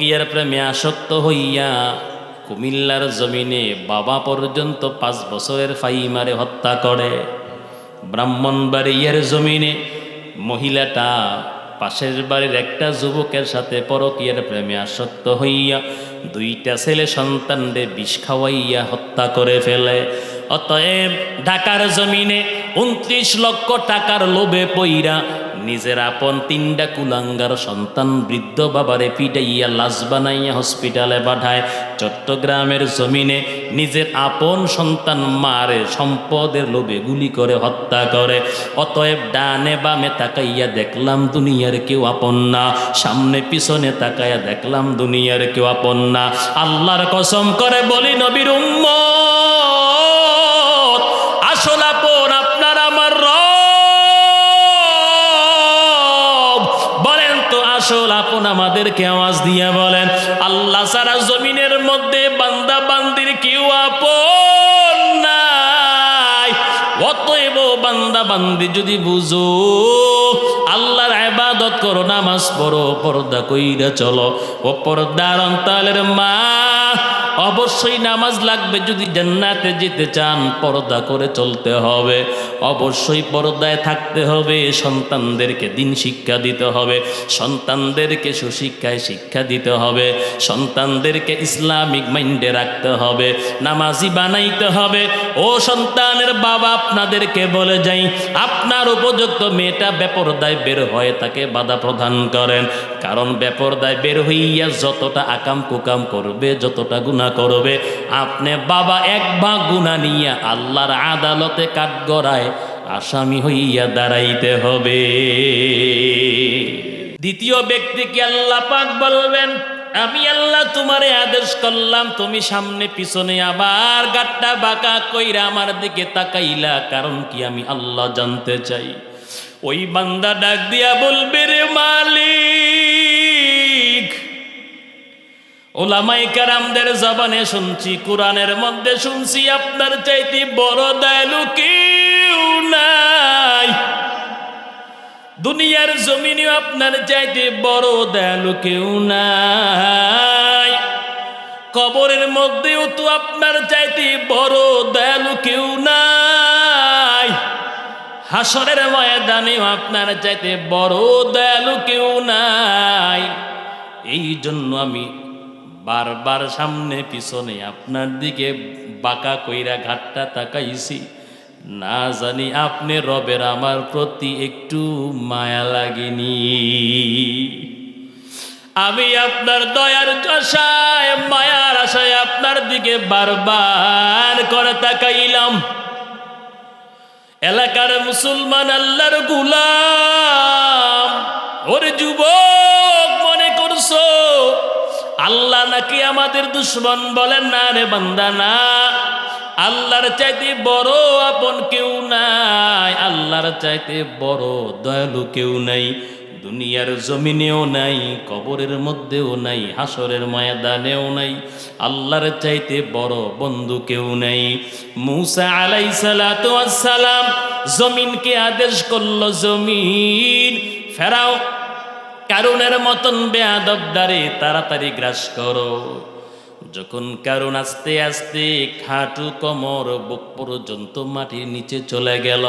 পরকিয়ার প্রেমে আসক্ত হইয়া কুমিল্লার জমিনে বাবা পর্যন্ত পাঁচ বছরের ফাইমারে হত্যা করে। ব্রাহ্মণবাড়িয়ার জমিনে মহিলাটা পাশের বাড়ির একটা যুবকের সাথে পরকীয়ার প্রেমে আসক্ত হইয়া দুইটা ছেলে সন্তানদের বিষ খাওয়াইয়া হত্যা করে ফেলে। অতএব ঢাকার জমিনে উনত্রিশ লক্ষ টাকার লোভে পইরা নিজের আপন তিনটা কুলাঙ্গার সন্তান বৃদ্ধ বাবারে পিটাইয়া লাশ বানাইয়া হসপিটালে পাঠায়। চট্টগ্রামের জমিনে নিজের আপন সন্তান মারে সম্পদের লোভে গুলি করে, হত্যা করে। অতএব ডানে বামে তাকাইয়া দেখলাম দুনিয়ার কেউ আপন না। সামনে পিছনে তাকাইয়া দেখলাম দুনিয়ার কেউ আপন না। আল্লাহর কসম করে বলি, নবীর উম্মত! তো আসল আপন আমাদেরকে আওয়াজ দিয়ে বলেন, আল্লাহ সারা জমিনের মধ্যে বান্দা বান্দির কেউ আপন নাই। অতএব বান্দা বান্দি যদি বুঝো, আল্লাহর আবাদত করো, নামাজ পড়ো, পর্দা কইরা চলো, ও পর্দার অন্তালের মা অবশ্যই নামাজ লাগবে, যদি জান্নাতে যেতে চান, পর্দা করে চলতে হবে। অবশ্যই পর্দায় থাকতে হবে, সন্তানদেরকে দিন শিক্ষা দিতে হবে, সন্তানদেরকে সুশিক্ষায় শিক্ষা দিতে হবে, সন্তানদেরকে ইসলামিক মাইন্ডে রাখতে হবে, নামাজি বানাইতে হবে। ও সন্তানের বাবা আপনাদেরকে বলে যাই, আপনার উপযুক্ত মেয়েটা বেপরদায় বের হয় তাকে বাধা প্রদান করেন। কারণ বেপরদায় বের হইয়া যতটা আকাম কুকাম করবে, যতটা গুণা করবে, আপনি বাবা এক বা গুণা নিয়ে আল্লাহর আদালতে কাঠগড়ায় আসামি হইয়া দাঁড়াইতে হবে। দ্বিতীয় ব্যক্তিকে আল্লাহ পাক বলবেন, আমি আল্লাহ তোমারে আদেশ করলাম, তুমি সামনে পিছনে আবার গাট্টা বাঁকা কইরা আমার দিকে তাকাইলা, কারণ কি আমি আল্লাহ জানতে চাই? ওই বান্দা ডাক দিয়া বলবে, রে মালিক ওলামাই কারামদের জবানে শুনছি, কোরআনের মধ্যে শুনছি, আপনার চাইতে বড় দয়ালু কেউ নাই। দুনিয়ার জমিনে আপনার চাইতে বড় দয়ালু কেউ নাই। কবরের মধ্যেও তো আপনার চাইতে বড় দয়ালু কেউ নাই। হাসরের ময়দানেও আপনার চাইতে বড় দয়ালু কেউ নাই। এই জন্য আমি বারবার সামনে পিছনে আপনার দিকে বাঁকা কইরা ঘাটটা তাকাইছি। না জানি আপনি রবের আমার প্রতি একটু মায়া লাগেনি। আমি আপনার দয়ার আশায় মায়ার আশায় আপনার দিকে বারবার করে তাকাইলাম। এলাকার মুসলমান আল্লাহর গুলাম, ওর যুবক মনে করছ? আল্লাহ নাকি আমাদের দুশ্মন বলেন না রে বান্দা, না। আল্লাহর চাইতে বড় আপন কেউ নাই, আল্লাহর চাইতে বড় দয়ালু কেউ নাই, দুনিয়ার জমিনেও নাই, কবরের মধ্যেও নাই, হাসরের ময়দানেও নাই, আল্লাহর চাইতে বড় বন্ধু কেউ নাই। মুসা আলাই সালাম জমিনকে আদেশ করল, জমিন ফেরাও কারুনের মতন বেয়াদবদারে তাড়াতাড়ি গ্রাস করো। যখন কারণ আস্তে আস্তে খাটু কমর বুক পর্যন্ত মাটির নিচে চলে গেল,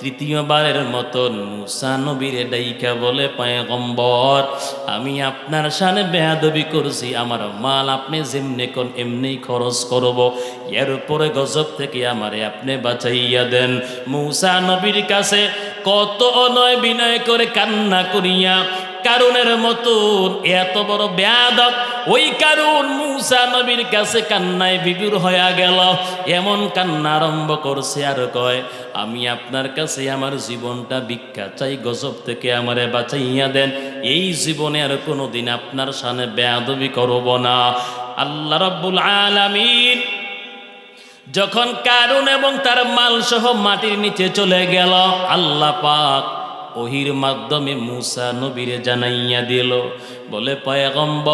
তৃতীয়বারের মতন মুসা নবীরে ডাইকা বলে, পায়গম্বর, আমি আপনার সামনে বেয়াদবি করছি, আমার মাল আপনি যেমনি কোন এমনি খরচ করব। এর উপরে গজব থেকে আমারে আপনি বাঁচাইয়া দেন। মুসা নবীর কাছে কত অনয় বিনয় করে কান্না করিয়া কারণের মতন এত বড় বেয়াদব। ওই কারণ মুসা নবীর কাছে কান্নায় বিদুর হয়ে গেল। এমন কান্না আরম্ভ করছে আর কয়, আমি আপনার কাছে আমার জীবনটা ভিক্ষা চাই, গজব থেকে আমারে বাঁচাইয়া দেন। এই জীবনে আর কোনোদিন আপনার সামনে বেয়াদবি করব না। আল্লাহ রব্বুল আলামিন যখন কারণ এবং তার মাল সহ মাটির নিচে চলে গেল, আল্লাহ পাক ওহির মাধ্যমে মুসা নবীরে জানাইয়া দিল, বলে, পয়গম্বর,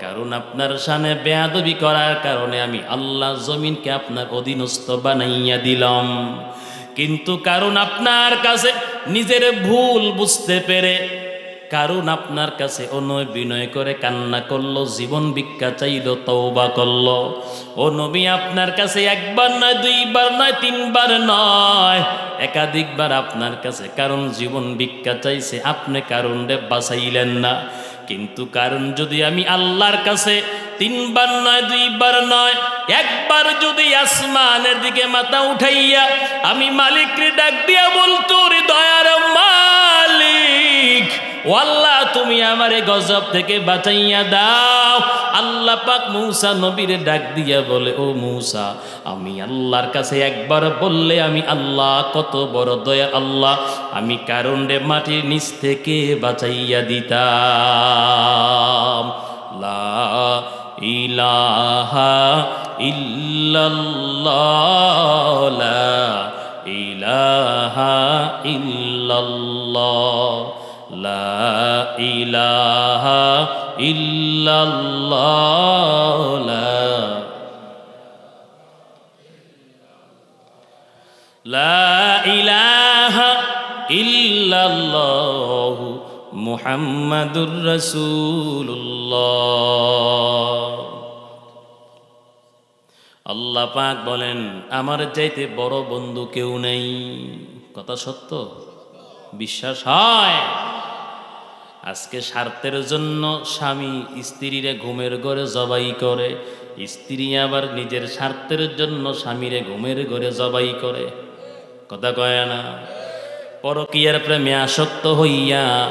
কারণ আপনার সামনে বেয়াদবি করার কারণে আমি আল্লাহ জমিনকে আপনার অধীনস্থ বানাইয়া দিলাম। কিন্তু কারণ আপনার কাছে নিজের ভুল বুঝতে পেরে কারণ আপনার কাছে অনয় বিনয় করে কান্না করল, জীবন ভিক্ষা চাইল তৌবা করল। ও নবী, আপনার কাছে একবার নয়, দুইবার নয়, তিনবার নয়, একাধিকবার আপনার কাছে, কারণ জীবন ভিক্ষা চাইছে, আপনি কারণ বাঁচাইলেন না। কিন্তু কারণ যদি আমি আল্লাহর কাছে তিনবার নয়, দুইবার নয়, একবার যদি আসমানের দিকে মাথা উঠাইয়া আমি মালিকরে ডাক দিয়া বলতো, রে দয়ার ও আল্লাহ তুমি আমারে গজব থেকে বাঁচাইয়া দাও। আল্লাহ পাক মূসা নবীরে ডাক দিয়া বলে, ও মূসা, আমি আল্লাহর কাছে একবার বললে আমি আল্লাহ, কত বড় দয়া আল্লাহ, আমি কারণ রে মাটির নিচ থেকে বাঁচাইয়া দিতাম। লা ইলাহা ইল্লাল্লাহ, লা ইলাহা ইল্লাল্লাহ। লা ইলাহা লা লা ইলাহা মুহাম্মাদুর রাসূলুল্লাহ। আল্লাহ পাক বলেন, আমার চাইতে বড় বন্ধু কেউ নেই। কথা সত্য? বিশ্বাস হয়? আজকে স্বার্থের জন্য স্বামী স্ত্রীরে ঘুমের ঘরে জবাই করে, স্ত্রী আবার নিজের স্বার্থের জন্য স্বামীরে ঘুমের ঘরে জবাই করে। কথা কয় না? পরকিয়ার প্রেমে আসক্ত হইয়া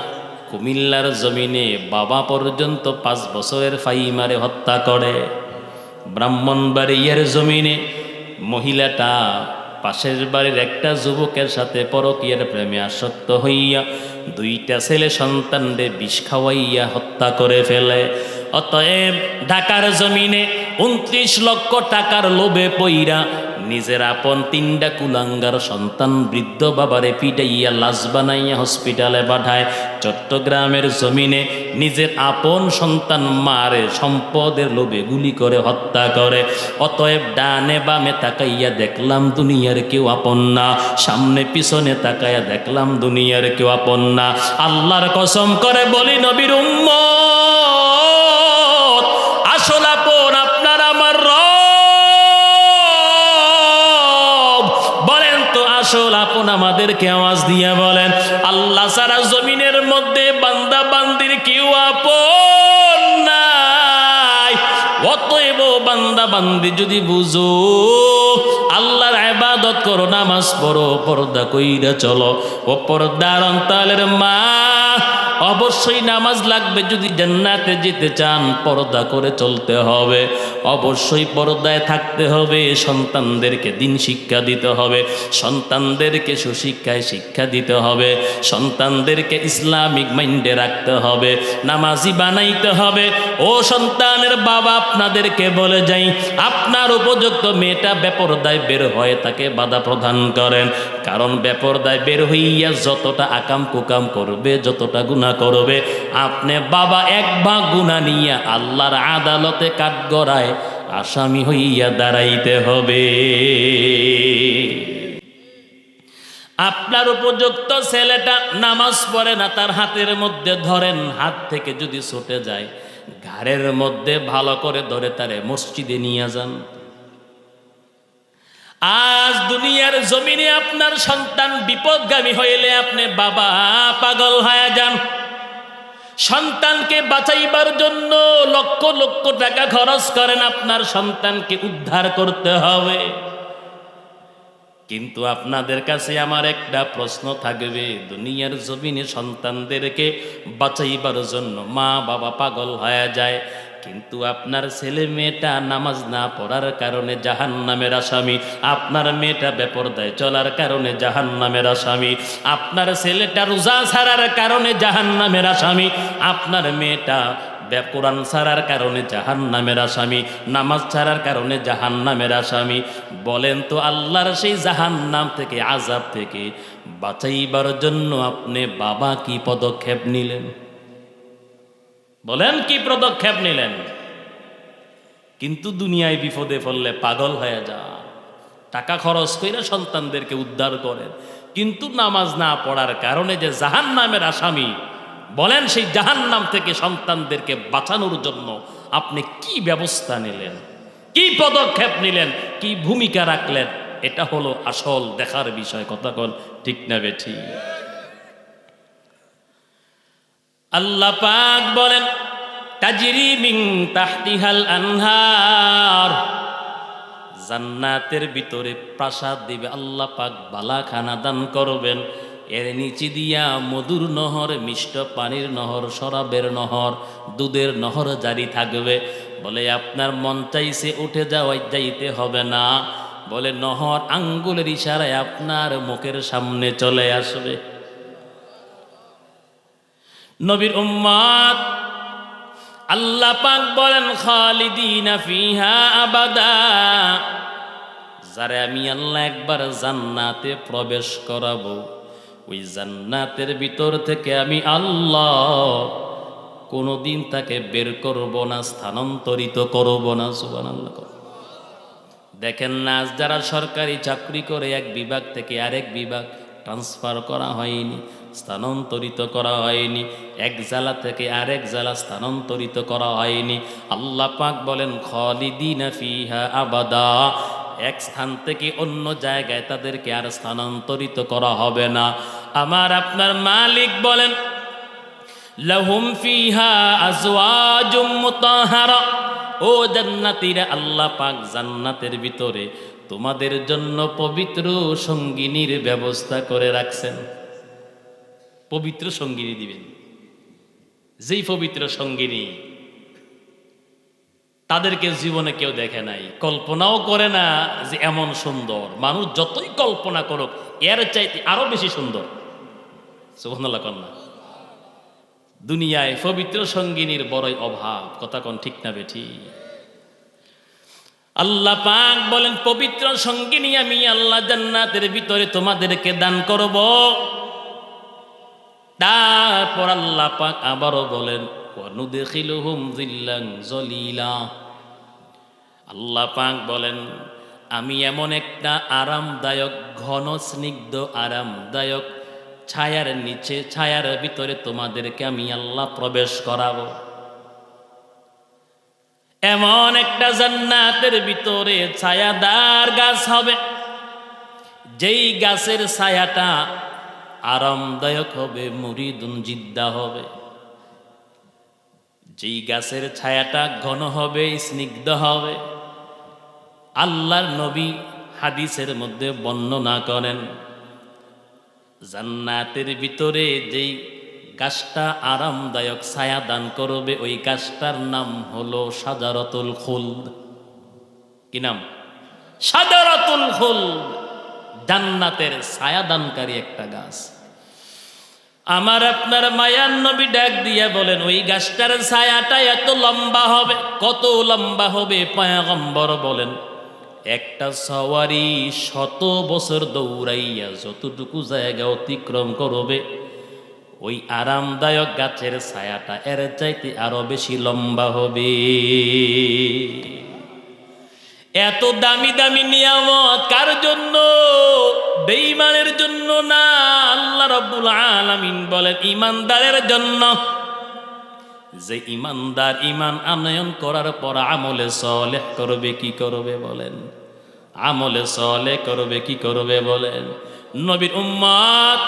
কুমিল্লার জমিনে বাবা পর্যন্ত পাঁচ বছরের ফাইমারে হত্যা করে। ব্রাহ্মণবাড়িয়ার জমিনে মহিলাটা পাশের বাড়ির একটা যুবকের সাথে পরকীয়ার প্রেমে আসক্ত হইয়া দুইটা ছেলে সন্তানদের বিষ খাওয়াইয়া হত্যা করে ফেলে। অতএব ঢাকার জমিনে উনত্রিশ লক্ষ টাকার লোভে পইরা নিজের আপন তিনটা কুলাঙ্গার সন্তান বৃদ্ধ বাবারে পিটাইয়া লাশ বানাইয়া হসপিটালে পাঠায়। চট্টগ্রামের জমিনে নিজের আপন সন্তান মারে সম্পদের লোভে গুলি করে, হত্যা করে। অতএব ডানে বামে তাকাইয়া দেখলাম দুনিয়ার কেউ আপন না। সামনে পিছনে তাকাইয়া দেখলাম দুনিয়ার কেউ আপন না। আল্লাহর কসম করে বলি, নবীর উম্মত! তো আসল আপন আমাদেরকে আওয়াজ দিয়ে বলেন, আল্লাহ সারা জমিনের মধ্যে বান্দা বান্দির কেউ আপন নাই। অতএব বান্দা বান্দি যদি বুঝো, আল্লাহর ইবাদত করো, নামাজ পড়ো, পর্দা কইরা চলো, ও পর্দার অন্তালের মা অবশ্যই নামাজ লাগবে, যদি জান্নাতে যেতে চান, পর্দা করে চলতে হবে। অবশ্যই পর্দায় থাকতে হবে, সন্তানদেরকে দিন শিক্ষা দিতে হবে, সন্তানদেরকে সুশিক্ষায় শিক্ষা দিতে হবে, সন্তানদেরকে ইসলামিক মাইন্ডে রাখতে হবে, নামাজি বানাইতে হবে। ও সন্তানের বাবা, আপনাদেরকে বলে যাই, আপনার উপযুক্ত মেয়েটা বেপরদায় বের হয় তাকে বাধা প্রদান করেন। কারণ বেপরদায় বের হইয়া যতটা আকাম কুকাম করবে, যতটা গুণা করবে, আপনি বাবা এক বা গুণা নিয়ে আল্লাহর আদালতে কাঠগড়ায় আসামি হইয়া দাঁড়াইতে হবে। আপনার উপযুক্ত ছেলেটা নামাজ পড়ে না, তার হাতের মধ্যে ধরেন, হাত থেকে যদি ছুটে যায়, ঘাড়ের মধ্যে ভালো করে ধরে তারে মসজিদে নিয়ে যান। আজ দুনিয়ার জমিনে আপনার সন্তান বিপদগামী হইলে আপনি বাবা পাগল হয়ে যান। সন্তানকে বাঁচাইবার জন্য লক্ষ লক্ষ টাকা খরচ করেন, আপনার সন্তানকে উদ্ধার করতে হবে। কিন্তু আপনাদের কাছে আমার একটা প্রশ্ন থাকবে, দুনিয়ার জমিনে সন্তানদেরকে বাঁচাইবার জন্য মা বাবা পাগল হয়ে যায়। কিন্তু আপনার ছেলে মেয়েটা নামাজ না পড়ার কারণে জাহান নামের আসামি। আপনার মেয়েটা বেপরদায় চলার কারণে জাহান নামের আসামি। আপনার ছেলেটা রোজা ছাড়ার কারণে জাহান নামের আসামি। আপনার মেয়েটা কোরআন ছাড়ার কারণে জাহান নামের আসামি। নামাজ ছাড়ার কারণে জাহান নামের আসামি। বলেন তো আল্লাহর সেই জাহান নাম থেকে আজাব থেকে বাঁচাইবার জন্য আপনি বাবা কি পদক্ষেপ নিলেন? বলেন, কি পদক্ষেপ নিলেন? কিন্তু দুনিয়ায় বিপদে পড়লে পাগল হয়ে যা টাকা খরচ করে সন্তানদেরকে উদ্ধার করেন। কিন্তু নামাজ না পড়ার কারণে যে জাহান নামের আসামি, বলেন সেই জাহান্নাম থেকে সন্তানদেরকে বাঁচানোর জন্য আপনি কি ব্যবস্থা নিলেন? কি পদক্ষেপ নিলেন? কি ভূমিকা রাখলেন? এটা হলো আসল দেখার বিষয়, কথা কল ঠিক না বেঠি আল্লাহ পাক বলেন, তাজরি মিং তাহতিহাল আনহার। জান্নাতের ভিতরে প্রাসাদ দিবে আল্লাহ পাক, বালাখানা দান করবেন। এর নিচে দিয়া মধুর নহর, মিষ্ট পানির নহর, শরাবের নহর, দুধের নহর জারি থাকবে। বলে, আপনার মন চাইছে উঠে যাওয়াই যাইতে হবে না। বলে, নহর আঙ্গুলের ইশারায় আপনার মুখের সামনে চলে আসবে। নবীর উম্মাদ আল্লাহ পাক বলেন, খালিদিনা ফিহা আবাদা। যারে আমি আল্লাহ একবার জান্নাতে প্রবেশ করাবো, ওই জান্নাতের ভিতর থেকে আমি আল্লাহ কোনোদিন তাকে বের করব না, স্থানান্তরিত করব না সুবান দেখেন না যারা সরকারি চাকরি করে, এক বিভাগ থেকে আরেক বিভাগ ট্রান্সফার করা হয়নি। স্থানান্তরিত করা হয়নি। এক জেলা থেকে আরেক জেলা স্থানান্তরিত করা হয়নি। আল্লাহ পাক বলেন, খলিদিনা ফিহা আবাদা। এক স্থান থেকে অন্য জায়গায় তাদেরকে আর স্থানান্তরিত করা হবে না। আমার আপনার মালিক বলেন, লাহুম ফিহা আজওয়াজুম মুতাহারা। ও জান্নাতীরা, আল্লাহ পাক জান্নাতের ভিতরে তোমাদের জন্য পবিত্র সঙ্গিনীর ব্যবস্থা করে রাখছেন। পবিত্র সঙ্গিনী দিবেন। যেই পবিত্র সঙ্গিনী তাদেরকে জীবনে কেউ দেখে নাই, কল্পনাও করে না যে এমন সুন্দর। মানুষ যতই কল্পনা করুক, এর চাইতে আরও বেশি সুন্দর। কন্যা দুনিয়ায় পবিত্র সঙ্গিনীর বড়ই অভাব। কথা কোন ঠিক না বেঠি? আল্লাহ পাক বলেন, পবিত্র সঙ্গিনী আমি আল্লাহ জান্নাতের ভিতরে তোমাদেরকে দান করব। তারপর আল্লাহ পাক আবারও বলেন, ওয়ানুদেখিলুহুম জিল্লান জলিলা আল্লাহ পাক বলেন, আমি এমন একটা আরামদায়ক, ঘন, স্নিগ্ধ, আরামদায়ক ছায়ার নিচে, ছায়ার ভিতরে তোমাদেরকে আমি আল্লাহ প্রবেশ করাবো। এমন একটা জান্নাতের ভিতরে ছায়াদার গাছ হবে। যেই গাছের ছায়াটা আরামদায়ক হবে, মুরিদুন জিদ্দা হবে। যেই গাছের ছায়াটা ঘন হবে, স্নিগ্ধ হবে। আল্লাহর নবী হাদিসের মধ্যে বর্ণনা করেন, জান্নাতের ভিতরে যেই গাছটা আরামদায়ক ছায়া দান করবে, ওই গাছটার নাম হলো সাজারতুল খুল কি নাম? সাজারতুল খুল জান্নাতের ছায়া দানকারী একটা গাছ। আমার আপনার মায়ার নবী ডাক দিয়া বলেন, ওই গাছটার ছায়াটা এত লম্বা হবে, কত লম্বা হবে? পায়াগম্বর বলেন, একটা সওয়ারি শত বছর দৌড়াইয়া যতটুকু জায়গা অতিক্রম করবে, ওই আরামদায়ক গাছের ছায়াটা এর চাইতে আরও বেশি লম্বা হবে। এত দামি দামি নিয়ামত কার জন্য? বেঈমানের জন্য না, আল্লাহ রব্বুল আলামিন বলেন ইমানদারের জন্য। যে ইমানদার ইমান আনয়ন করার পর আমলে সলে করবে, কি করবে বলেন? আমলে সলে করবে, কি করবে বলেন? নবীর উম্মত,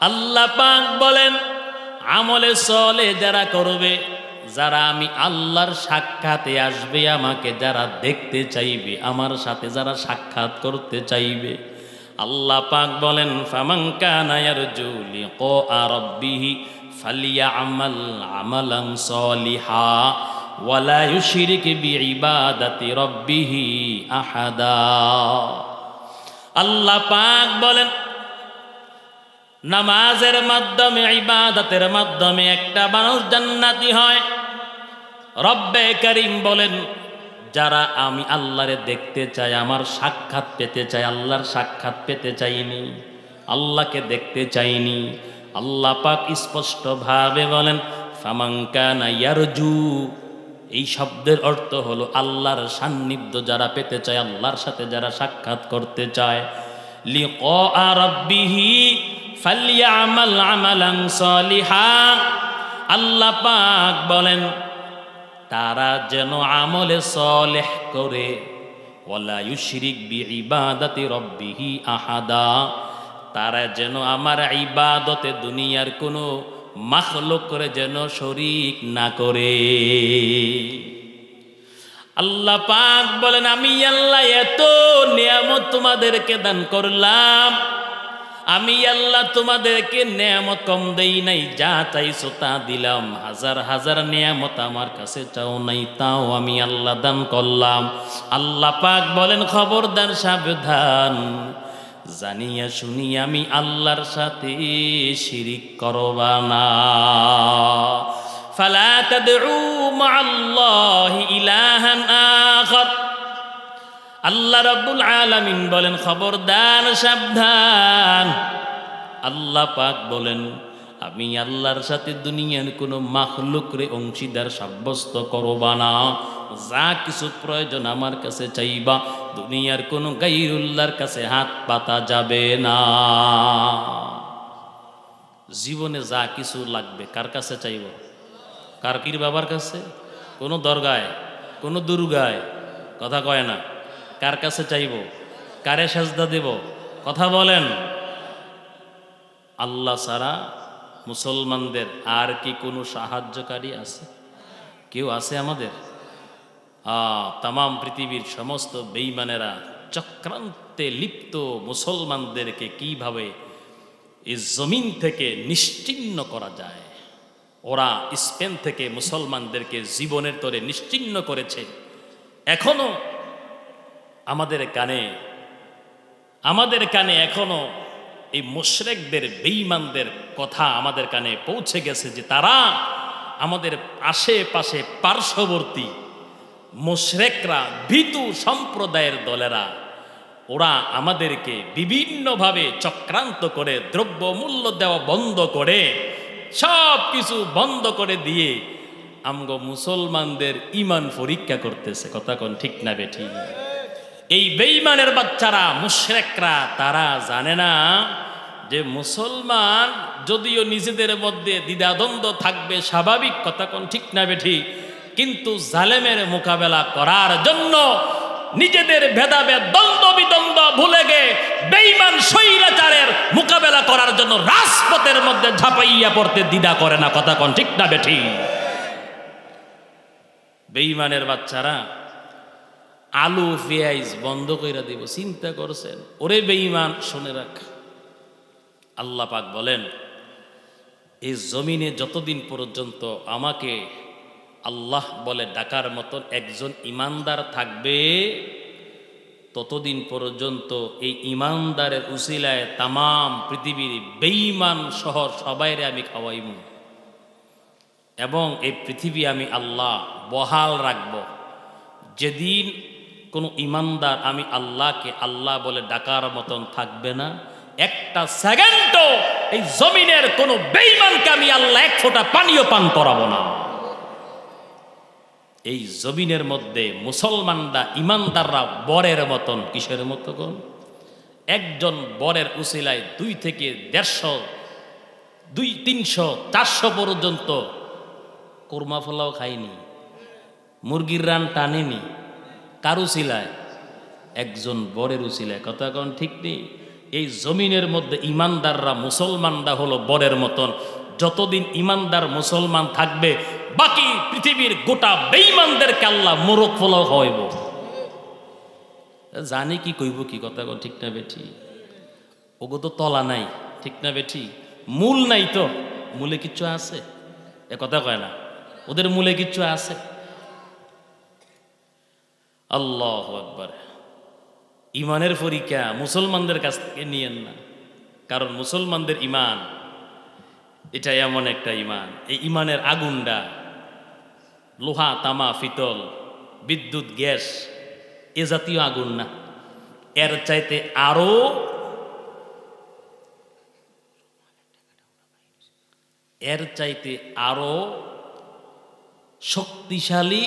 আল্লাহ পাক বলেন, আমলে সলে যারা করবে, যারা আমি আল্লাহর সাক্ষাতে আসবে, আমাকে যারা দেখতে চাইবে, আমার সাথে যারা সাক্ষাৎ করতে চাইবে আল্লাহ পাক বলেন ফামাঙ্কা নায়ার জুলি ক আরব্বিহি ফালিয়া আমাল আমালাং সলিহা ওয়ালা ইউশরিক বিইবাদাতি রব্বিহি আহাদা। আল্লাহ পাক বলেন, নামাজের মাধ্যমে, ইবাদতের মাধ্যমে একটা মানুষ জান্নাতি হয়। রব্বে করিম বলেন যারা আমি আল্লাহরে দেখতে চাই, আমার সাক্ষাৎ পেতে চাই, আল্লাহর সাক্ষাৎ পেতে চাইনি, আল্লাহকে দেখতে চাইনি। আল্লাহ পাক স্পষ্টভাবে বলেন ফামাঙ্কানা ইয়ারজু এই শব্দের অর্থ হলো আল্লাহর সান্নিধ্য যারা পেতে চায়, আল্লাহর সাথে যারা সাক্ষাৎ করতে চায়। লি রাব্বিহি ফালিয়ামাল আমালান সলিহা। আল্লাহ পাক বলেন তারা যেন আমলে সলেহ করে। ওয়ালা ইউশরিক বিইবাদাতি রব্বিহি আহাদা। তারা যেন আমার ইবাদতে দুনিয়ার কোনো মাখলুক করে যেন শরিক না করে। আল্লাহ পাক বলেন, আমি আল্লাহ এত নিয়ামত তোমাদেরকে দান করলাম আমি আল্লাহ তোমাদেরকে নিয়ামত কম দেই নাই, যা চাইছো তা দিলাম। হাজার হাজার নিয়ামত আমার কাছে চাও নাই, তাও আমি আল্লাহ দান করলাম। আল্লাহ পাক বলেন, খবরদার সাবধান। জানিয়া শুনি আমি আল্লাহর সাথে শিরিক করবা না। ফালা তাদউ মা'আল্লাহি ইলাহান আখার। আল্লাহ রাব্বুল আলামিন বলেন, খবরদার, সাবধান। আল্লাহ পাক বলেন, আমি আল্লাহর সাথে দুনিয়ার কোনো মাখলুকরে অংশীদার সাব্যস্ত করবা না। যা কিছু প্রয়োজন আমার কাছে চাইবা, দুনিয়ার কোনো গাইরুল্লাহর কাছে হাত পাতা যাবে না। জীবনে যা কিছু লাগবে, কার কাছে চাইব? কার, কির বাবার কাছে? কোনো দরগায়? কোনো দুর্গায়? কথা কয় না। কার কাছে চাইব? কারে সাজদা দেব? কথা বলেন। আল্লাহ সারা মুসলমানদের আর কি কোনো সাহায্যকারী আছে? কেউ আছে আমাদের? তাম পৃথিবীর সমস্ত বেইমানেরা চক্রান্তে লিপ্ত মুসলমানদেরকে কীভাবে এই জমিন থেকে নিশ্চিহ্ন করা যায়? ওরা স্পেন থেকে মুসলমানদেরকে জীবনের তরে নিশ্চিহ্ন করেছে। এখনও আমাদের কানে আমাদের কানে এখনও এই মুশরেকদের, বেঈমানদের কথা আমাদের কানে পৌঁছে গেছে যে তারা আমাদের আশেপাশে পার্শ্ববর্তী মুশরেকরা, ভীতু সম্প্রদায়ের দলেরা, ওরা আমাদেরকে বিভিন্নভাবে চক্রান্ত করে দ্রব্য মূল্য দেওয়া বন্ধ করে সব কিছু বন্ধ করে দিয়ে আমগো মুসলমানদের ইমান পরীক্ষা করতেছে। কথা কোন ঠিক না বেঠি এই বেইমানের বাচ্চারা, মুশরেকরা, তারা জানে না যে মুসলমান যদিও নিজেদের মধ্যে দ্বিধাদ্বন্দ্ব থাকবে, স্বাভাবিক কথা কোন ঠিক না বেঠি, কিন্তু জালেমের মোকাবেলা করার জন্য নিজেদের ভেদাভেদ, দ্বন্দ্ব বিদ্বন্দ্ব ভুলে গে বেইমান স্বৈরাচারের মোকাবেলা করার জন্য রাজপথের মধ্যে ঝাঁপাইয়া পড়তে দ্বিধা করে না, কথা কোন ঠিক না বেঠি। বেইমানের বাচ্চারা আলু পেঁয়াজ বন্ধ করে দিব, চিন্তা করছেন? ওরে বেঈমান, শুনে রাখ। আল্লাহ পাক বলেন, এই জমিনে যতদিন পর্যন্ত আমাকে আল্লাহ বলে ডাকার মতন একজন ইমানদার থাকবে, ততদিন পর্যন্ত এই ইমানদারের উসিলায় তামাম পৃথিবীর বেঈমান সহ সবাইরে আমি খাওয়াইব। এবং এই পৃথিবী আমি আল্লাহ বহাল রাখব। যেদিন কোনো ইমানদার আমি আল্লাহকে আল্লাহ বলে ডাকার মতন থাকবে না। একটা সেকেন্ডও এই জমিনের কোনো বেইমানকে আমি আল্লাহ এক ফোঁটা পানীয় পান করাবো না। এই জমিনের মধ্যে মুসলমানরা ইমানদাররা বরের মতন কিসের মতো কোন একজন বরের উসিলায় দুই থেকে দেড়শো, দুই তিনশো, চারশো পর্যন্ত কোরমা ফলাও খাইনি, মুরগির রান টানেনি কারু সিলায়, একজন বরের উসিলায় কথা কন ঠিক নেই? এই জমিনের মধ্যে ইমানদাররা মুসলমানরা হলো বরের মতন। যতদিন ইমানদার মুসলমান থাকবে, বাকি পৃথিবীর গোটা বেঈমানদেরকে আল্লাহ মোরক ফলাও হইব জানি কি কইব কি, কথা ঠিক না বেঠি? ওগো তো তলা নাই, ঠিক না বেঠি? মূল নাই তো, মূলে কিচ্ছু আছে? এ কথা কয় না, ওদের মূলে কিচ্ছু আছে? আল্লাহ আকবার। ইমানের পরীক্ষা মুসলমানদের কাছ থেকে নিয়েন না, কারণ মুসলমানদের ইমান, এটা এমন একটা ইমান। এই ইমানের আগুনটা লোহা, তামা, ফিতল, বিদ্যুৎ, গ্যাস, এ জাতীয় আগুন না। এর চাইতে আরও এর চাইতে আরও শক্তিশালী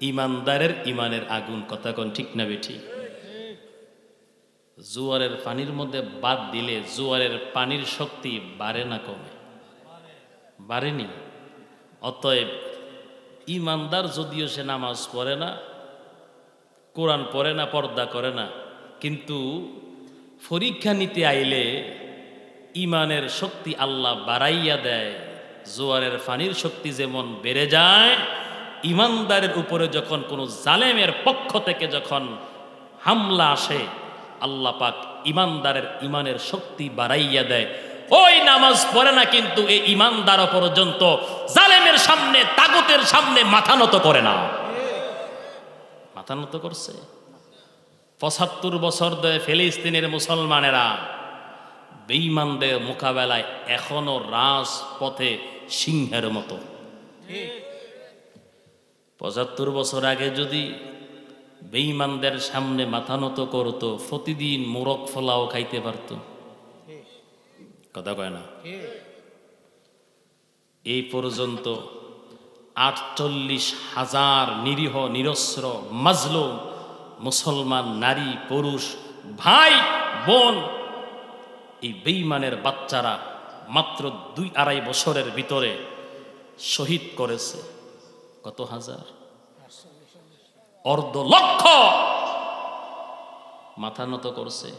ইমানদারের ইমানের আগুন, কথা কোন ঠিক না বেঠি? জোয়ারের পানির মধ্যে বাদ দিলে জোয়ারের পানির শক্তি বাড়ে না কমে? বাড়েনি। অতএব ইমানদার যদিও সে নামাজ পড়ে না, কোরআন পড়ে না, পর্দা করে না, কিন্তু পরীক্ষা নিতে আইলে ইমানের শক্তি আল্লাহ বাড়াইয়া দেয়, জোয়ারের ফানির শক্তি যেমন বেড়ে যায় ইমানদারের উপরে যখন কোনো জালেমের পক্ষ থেকে যখন হামলা আসে, আল্লাহ পাক ইমানদারের ইমানের শক্তি বাড়াইয়া দেয়। ওই নামাজ পড়ে না কিন্তু এই ইমানদার পর্যন্ত জালেমের সামনে, তাগতের সামনে মাথা নত করে না। মাথা নত করছে? পঁচাত্তর বছর ধরে ফিলিস্তিনের মুসলমানেরা বেঈমানদের মোকাবেলায় এখনও রাজপথে সিংহের মতো। পঁচাত্তর বছর আগে যদি বেঈমানদের সামনে মাথা নত করতো প্রতিদিন মোরগ ফলাও খাইতে পারত। কথা কয় না? এই পর্যন্ত আটচল্লিশ হাজার নিরীহ নিরস্ত্র মাজলুম মুসলমান নারী পুরুষ ভাই বোন এই বেইমানের বাচ্চারা মাত্র দুই আড়াই বছরের ভিতরে শহীদ করেছে। কত হাজার? অর্ধ লক্ষ। মাথা নত করছে।